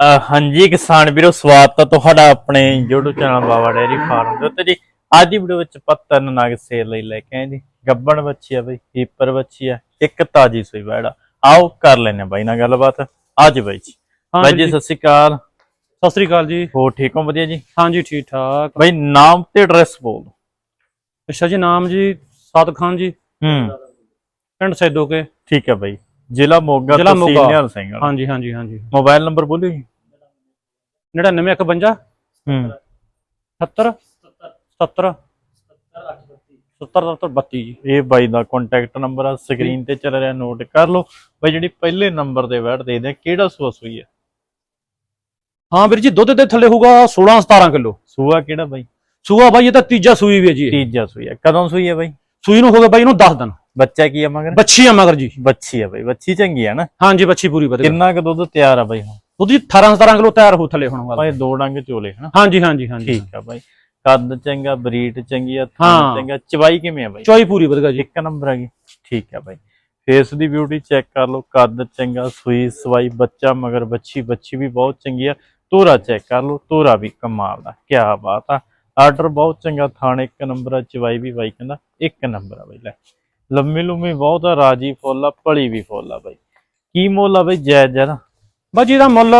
ਅਹ ਹਾਂਜੀ ਕਿਸਾਨ ਵੀਰੋ ਸਵਾਗਤ ਹੈ ਤੁਹਾਡਾ ਆਪਣੇ YouTube channel Baba dairy farm ਦੇ ਉੱਤੇ ਜੀ। ਅੱਜ ਦੀ ਵੀਡੀਓ ਵਿੱਚ ਪੱਤਨ ਨਗ ਸੇਲ ਲਈ ਲੈ ਕੇ ਆਏ ਜੀ। ਗੱਬਣ ਬੱਚੀ ਆ ਬਈ ਹੀਪਰ ਬੱਚੀ ਆ ਇੱਕ ਤਾਜੀ ਸੂਈ ਬੈੜਾ ਆਓ ਕਰ ਲੈਨੇ ਬਾਈ ਨਾਲ ਗੱਲਬਾਤ। ਅੱਜ ਬਾਈ ਜੀ। ਹਾਂ ਬਾਈ ਜੀ ਸਤਿ ਸ਼੍ਰੀ ਅਕਾਲ। ਸਤਿ ਸ੍ਰੀ ਅਕਾਲ ਜੀ। ਹੋ ਠੀਕ ਹੋ? ਵਧੀਆ ਜੀ? ਹਾਂਜੀ ਠੀਕ ਠਾਕ। ਬਾਈ ਨਾਮ ਤੇ ਐਡਰੈਸ ਬੋਲ ਦਿਓ। ਅੱਛਾ ਜੀ ਨਾਮ ਜੀ ਸਾਦਕ ਖਾਨ ਜੀ। ਹੂੰ। ਪਿੰਡ ਸੈਦੋਕੇ ਠੀਕ ਹੈ ਬਾਈ। ਜ਼ਿਲ੍ਹਾ ਮੋਗਾ ਜ਼ਿਲ੍ਹਾ ਤਹਿਸੀਲ ਮੋਗਾ। ਨਿਹਾਲ ਸਿੰਘ ਵਾਲਾ। ਹਾਂਜੀ ਹਾਂਜੀ ਹਾਂਜੀ। ਮੋਬਾਈਲ ਨੰਬਰ ਬੋਲਿਓ ਜੀ। 9951 ਹੂੰ। 78 77 77 32 ਜੀ ਇਹ ਬਾਈ ਦਾ ਕੰਟੈਕਟ ਨੰਬਰ ਆ ਸਕਰੀਨ ਤੇ ਚੱਲ ਰਿਹਾ ਨੋਟ ਕਰ ਲਓ। ਬਾਈ ਜਿਹੜੀ ਪਹਿਲੇ ਨੰਬਰ ਤੇ ਬੈਠ ਦੇ ਦੇ ਕਿਹੜਾ ਸੂਆ ਸੂਈ ਹੈ ਹਾਂ ਵੀਰ ਜੀ ਦੁੱਧ ਦੇ ਥੱਲੇ ਹੋਊਗਾ 16 17 ਕਿਲੋ। ਸੂਆ ਕਿਹੜਾ ਬਾਈ? ਸੂਆ ਬਾਈ ਇਹ ਤਾਂ ਤੀਜਾ ਸੂਈ ਵੀ ਹੈ ਜੀ। ਤੀਜਾ ਸੂਈ ਹੈ ਕਦੋਂ ਸੂਈ ਹੈ ਬਾਈ? ਸੂਈ ਨੂੰ ਹੋ ਗਿਆ ਬਾਈ ਇਹਨੂੰ 10 ਦਿਨ। ਬੱਚਾ ਕੀ ਹੈ ਮਗਰ? ਬੱਚੀ ਆ ਮਗਰ ਜੀ। ਬੱਚੀ ਹੈ ਬਾਈ ਬੱਚੀ ਚੰਗੀ ਹੈ ਨਾ? ਹਾਂਜੀ ਬੱਚੀ ਪੂਰੀ ਵਧੀਆ। ਕਿੰਨਾ ਕੁ ਦੁੱਧ ਤਿਆਰ ਆ ਬਾਈ ਹੁਣ? ਉਹਦੀ 18 17 ਕਿਲੋ ਤਿਆਰ ਹੋ ਥੱਲੇ ਹੋਣ ਵਾਲਾ। ਭਾਈ ਦੋ ਡੰਗ ਚੋਲੇ ਹਨਾ? ਹਾਂਜੀ ਹਾਂਜੀ ਹਾਂਜੀ। ਠੀਕ ਆ ਬਾਈ ਕੱਦ ਚੰਗਾ ਬਰੀਡ ਚੰਗੀ ਆ ਹਾਂ। ਚੰਗਾ। ਚਵਾਈ ਕਿਵੇਂ ਆ ਬਾਈ ਚੋਈ ਪੂਰੀ ਵਧੀਆ ਜੀ। ਇੱਕ ਨੰਬਰ ਆ ਗਈ। ਠੀਕ ਆ ਬਾਈ ਫੇਸ ਦੀ ਬਿਊਟੀ ਚੈੱਕ ਕਰ ਲਓ ਕੱਦ ਚੰਗਾ ਸੂਈ ਸਵਾਈ ਬੱਚਾ ਮਗਰ ਬੱਚੀ ਬੱਚੀ ਵੀ ਬਹੁਤ ਚੰਗੀ ਆ। ਤੋਰਾ ਚੈੱਕ ਕਰ ਲਓ ਤੋਰਾ ਵੀ ਕਮਾਲ ਦਾ ਕੀ ਬਾਤ ਆ। ਆਰਡਰ ਬਹੁਤ ਚੰਗਾ ਥਾਣ ਇੱਕ ਨੰਬਰ ਆ ਚਵਾਈ ਵੀ ਬਾਈ ਕਹਿੰਦਾ ਇੱਕ ਨੰਬਰ ਆ ਬਾਈ ਲੈ। ਲੰਮੀ ਲੰਮੀ ਬਹੁਤ ਆ ਰਾਜੀ ਫੁੱਲ ਆ ਭਲੀ ਵੀ ਫੁੱਲ ਆ ਬਾਈ ਕੀ ਮੁੱਲ ਆ ਬਾਈ ਜਾਇਜ਼ ਜਰਾ ਬਾਜੀ ਇਹਦਾ ਮੁੱਲ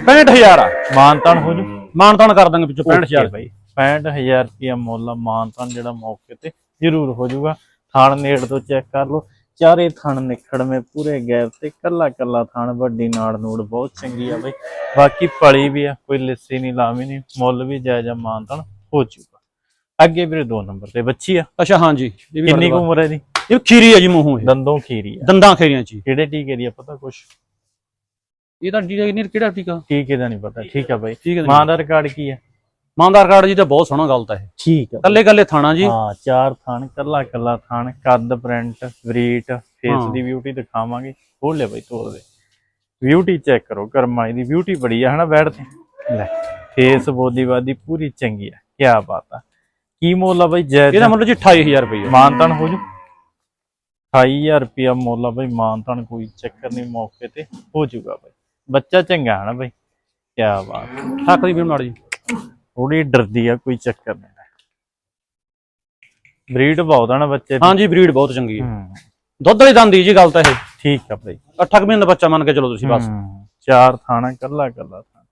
65000 ਆ। ਮਾਨਤਾਨ ਹੋ ਜੂ। ਮਾਨਤਾਨ ਕਰ ਦਾਂਗੇ ਵਿੱਚੋਂ 65000 65 ਬਾਈ। 65000 ਰੁਪਿਆ ਮੁੱਲ ਆ ਮਾਨਤਾਨ ਜਿਹੜਾ ਮੌਕੇ ਤੇ ਜ਼ਰੂਰ ਹੋ ਜਾਊਗਾ ਥਾਣ ਨੇੜ ਤੋਂ ਚੈੱਕ ਕਰ ਲਓ। ਚਾਰੇ ਥਣ ਨਿਖੜਵੇਂ ਪੂਰੇ ਗੈਪ ਤੇ ਕੱਲਾ ਕੱਲਾ ਥਣ ਵੱਡੀ ਨਾੜ ਨੂੜ ਬਹੁਤ ਚੰਗੀ ਆ ਬਾਈ। ਬਾਕੀ ਪਲੀ ਵੀ ਆ ਕੋਈ ਲਿੱਸੀ ਨਹੀਂ ਲਾਵੀ ਨਹੀਂ ਮੁੱਲ ਵੀ ਜਾਇਜ਼ ਆ ਮਾਨਤਾਨ ਹੋ ਜਾਊਗਾ ਅੱਗੇ ਵੀਰੇ ਦੋ ਨੰਬਰ ਤੇ ਬੱਚੀ ਆ। ਅੱਛਾ ਹਾਂਜੀ। ਕਿੰਨੀ ਕੁ ਉਮਰ ਹੈ ਦੀ ਇਹ ਖੀਰੀ ਹੈ ਜੀ ਮੂੰਹੋਂ ਇਹ। ਦੰਦੋਂ ਖੀਰੀ ਆ। ਦੰਦਾਂ ਖੇਰੀਆਂ ਹੀ। ਕਿਹੜੇ ਟੀਕੇ ਦੀ ਆ ਪਤਾ ਕੁਛ? ਇਹ ਤਾਂ ਟੀਕਾ ਨਹੀਂ ਕਿਹੜਾ ਟੀਕਾ ਟੀਕੇ ਦਾ ਨਹੀਂ ਪਤਾ ਠੀਕ ਆ ਬਾਈ। ਠੀਕ ਹੈ। ਮਾਂ ਦਾ ਰਿਕਾਰਡ ਕੀ ਆ? ਮਾਨਦਾਰ ਕਾਰਡ ਜੀ ਤਾਂ ਬਹੁਤ ਸੋਹਣਾ ਗੱਲ ਤਾਂ ਇਹ। ਠੀਕ ਆ। ਕੱਲੇ ਕੱਲੇ ਥਾਣਾ ਜੀ। ਹਾਂ ਚਾਰ ਥਣ ਕੱਲਾ ਕੱਲਾ ਥਣ ਕੱਦ ਪ੍ਰਿੰਟ ਬਰੀਟ ਫੇਸ ਹਾਂ। ਦੀ ਬਿਊਟੀ ਦਿਖਾਵਾਂਗੇ। ਖੋਲ ਲੈ ਬਈ ਤੋੜ ਦੇ। ਬਿਊਟੀ ਚੈੱਕ ਕਰੋ ਕਰਮਾਈ ਦੀ ਬਿਊਟੀ ਬੜੀ ਆ ਹਨਾ ਬੈਠ ਤੇ। ਲੈ ਫੇਸ ਬੋਦੀ ਬਾਦੀ ਪੂਰੀ ਚੰਗੀ ਆ ਕੀ ਬਾਤ ਆ। ਕੀ ਮੁੱਲ ਆ ਬਈ ਜੈ ਇਹਦਾ ਮੁੱਲ ਜੀ 28000 ਰੁਪਏ ਮਾਨਤਨ ਹੋ ਜੂ? 28000 ਰੁਪਿਆ ਮੁੱਲ ਆ ਬਈ ਮਾਨਤਨ ਕੋਈ ਚੱਕਰ ਨਹੀਂ ਮੌਕੇ ਤੇ ਹੋ ਜਾਊਗਾ ਬਈ। ਬੱਚਾ ਚੰਗਾ ਹੈ ਨਾ ਬਈ। ਕੀ ਬਾਤ। ਹੱਕ ਦੀ ਵੀ ਮਾੜੀ। ਜੀ ਥੋੜੀ ਡਰਦੀ ਆ ਕੋਈ ਚੱਕਰ ਨਹੀਂ। ਬਰੀਡ ਬਹੁਤ ਆ ਨਾ ਬੱਚੇ ਦੀ। ਹਾਂਜੀ ਬਰੀਡ ਬਹੁਤ ਚੰਗੀ ਹੈ ਹੂੰ। ਦੁੱਧ ਵਾਲੀ ਦੰਦੀ ਜੀ ਗੱਲ ਤਾਂ ਇਹ। ਠੀਕ ਆ ਬਈ। 8 ਮਹੀਨੇ ਦਾ ਬੱਚਾ ਮੰਨ ਕੇ ਚਲੋ ਤੁਸੀਂ ਬਸ। ਹੂੰ, ਚਾਰ ਥਾਣਾ ਕੱਲਾ ਕੱਲਾ ਥਾਣਾ।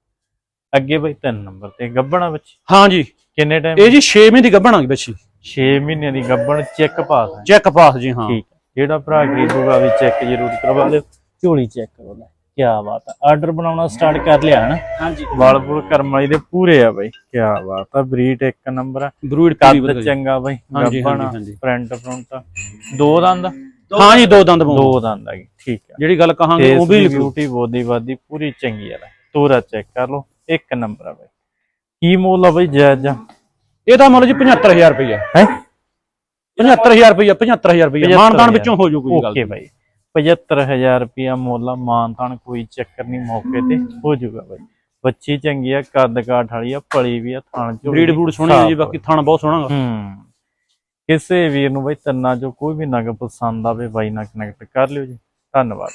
ਅੱਗੇ ਬਈ ਤਿੰਨ ਨੰਬਰ ਤੇ ਗੱਬਣਾ ਬੱਚੀ? ਹਾਂਜੀ। ਕਿੰਨੇ ਟਾਈਮ ਇਹ ਜੀ 6 ਮਹੀਨੇ ਦੀ ਗੱਭਣਾਂਗੀ ਬੱਚੀ। 6 ਮਹੀਨੇ ਦੀ ਗੱਬਣ ਚੈੱਕ ਪਾਸ ਹੈ ਚੈੱਕ ਪਾਸ ਜੀ ਹਾਂ। ਠੀਕ ਹੈ। ਜਿਹੜਾ ਭਰਾ ਖਰੀਦੂਗਾ ਵੀ ਚੈੱਕ ਜ਼ਰੂਰ ਕਰਵਾ ਲਿਓ। ਝੋਲੀ ਚੈੱਕ ਕਰੋ ਲੈ। ਕੀ ਬਾਤ ਆ। ਆਰਡਰ ਬਣਾਉਣਾ ਸਟਾਰਟ ਕਰ ਲਿਆ ਹਨਾ? ਹਾਂਜੀ। ਵਾਲਪੁਰ ਕਰਮ ਵਾਲੀ ਦੇ ਪੂਰੇ ਆ ਬਈ। ਕੀ ਬਾਤ ਆ ਬਰੀਡ ਇੱਕ ਨੰਬਰ ਆ। ਬਰੀਡ ਕੱਦ। ਚੰਗਾ ਬਈ ਹਾਂਜੀ। ਫਰੰਟ ਫਰੰਟ ਦੋ ਦੰਦ ਹਾਂ ਜੀ ਦੋ ਦੰਦ ਦੋ ਦੰਦ ਆ ਠੀਕ ਆ। ਜਿਹੜੀ ਗੱਲ ਕਹਾਂਗੇ ਉਹ ਵੀ ਬਿਊਟੀ ਬੋਦੀ ਬਾਦੀ ਪੂਰੀ ਚੰਗੀ ਆ ਤੋਰਾ ਚੈੱਕ ਕਰ ਲਓ ਇੱਕ ਨੰਬਰ ਆ ਬਈ। ਕੀ ਮੁੱਲ ਆ ਬਈ ਜਾਇਜ਼? ਆ ਇਹਦਾ ਮੁੱਲ ਜੀ 75000 ਰੁਪਏ ਹੈ? 75000 ਰੁਪਏ 75000 ਰੁਪਏ 75,000 ਮਾਨਦਾਨ ਵਿੱਚੋਂ ਹੋ ਜੂ ਕੋਈ ਗੱਲ ਓਕੇ ਬਾਈ। 75000 ਰੁਪਿਆ ਮੁੱਲ ਆ ਮਾਨਤਾਨ ਕੋਈ ਚੱਕਰ ਨਹੀਂ ਮੌਕੇ ਤੇ ਹੋ ਜਾਊਗਾ ਬਾਈ। ਬੱਚੀ ਚੰਗੀ ਆ ਕੱਦ ਕਾਠ ਵਾਲੀ ਆ ਪਲੀ ਵੀ ਆ ਥਣ ਚ ਬਰੀਡ ਬੂਡ ਸੋਹਣੀ ਹੈ ਜੀ ਬਾਕੀ ਥਣ ਬਹੁਤ ਸੋਹਣਾ। ਹੂੰ। ਕਿਸੇ ਵੀਰ ਨੂੰ ਬਾਈ ਤੰਨਾ ਜੋ ਕੋਈ ਵੀ ਨਗ ਪਸੰਦ ਆਵੇ ਬਾਈ ਨਾਲ ਕਨੈਕਟ ਕਰ ਲਿਓ ਜੀ। ਧੰਨਵਾਦ